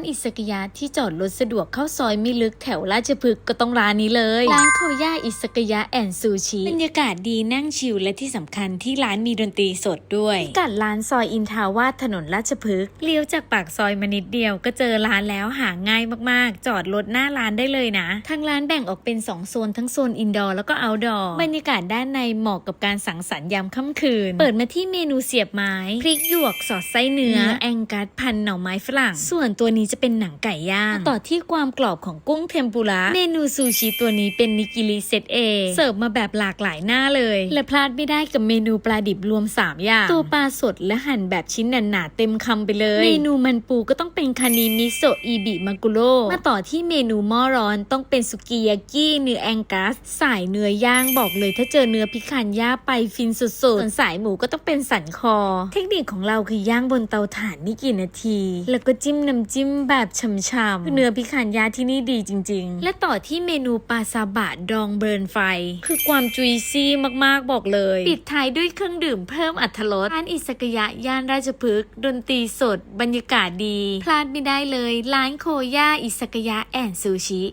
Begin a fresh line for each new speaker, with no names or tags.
านอิสกยะที่จอดรถสะดวกเข้าซอยไม่ลึกแถวราชพฤกษ์ก็ต้องร้านนี้เลย ร้านโคย่าอิสกยะแอนซูชิบรรยากาศดีนั่งชิลและที่สำคัญที่ร้านมีดนตรีสดด้วยพิกัดร้านซอยอินทาวาสถนนราชพฤกษ์เลี้ยวจากปากซอยมานิดเดียวก็เจอร้านแล้วหาง่ายมากๆ จอดรถหน้าร้านได้เลยนะ ทางร้านแบ่งออกเป็น 2 โซนทั้งโซนอินดอร์แล้วก็เอาท์ดอร์บรรยากาศด้านในเหมาะกับการสังสรรค์ยามค่ำคืน เปิดมาที่เมนูเสียบไม้พริกหยวกสอดไส้เนื้อแองกัสพันหน่อไม้ฝรั่ง ส่วนตัวนี้จะเป็นหนังไก่ย่างต่อที่ความกรอบของกุ้งเทมปุระเมนูซูชิตัวนี้เป็นนิกิริเซตเอเสิร์ฟมาแบบหลากหลายหน้าเลย และพลาดไม่ได้กับเมนูปลาดิบรวม 3 อย่าง ตัวปลาสดและหั่นแบบชิ้นหนาๆเต็มคำไปเลย เมนูมันปูก็ต้องเป็นคานิมิโซะอีบิมากุโร่มาต่อที่เมนูหม้อร้อนต้องเป็นสุกิยากิเนื้อแองกัส สายเนื้อย่างบอกเลยถ้าเจอเนื้อพิคันย่าไปฟินสุดๆส่วนสายหมูก็ต้องเป็นสันคอ เทคนิคของเราคือย่างบนเตาถ่านนี่กี่นาที แล้วก็จิ้มน้ำจิ้มแบบช่ำๆเนื้อพิคันย่าที่นี่ดีจริง ๆ และต่อที่เมนูปลาซาบะดองเบิร์นไฟ คือความจุยซี่มากๆบอกเลย ปิดท้ายด้วยเครื่องดื่มเพิ่มอัตรสร้านอิสกยะย่านราชพฤกษ์ดนตรีสด บรรยากาศดี พลาดไม่ได้เลย ร้านโคย่าอิสกยะแอนซูชิ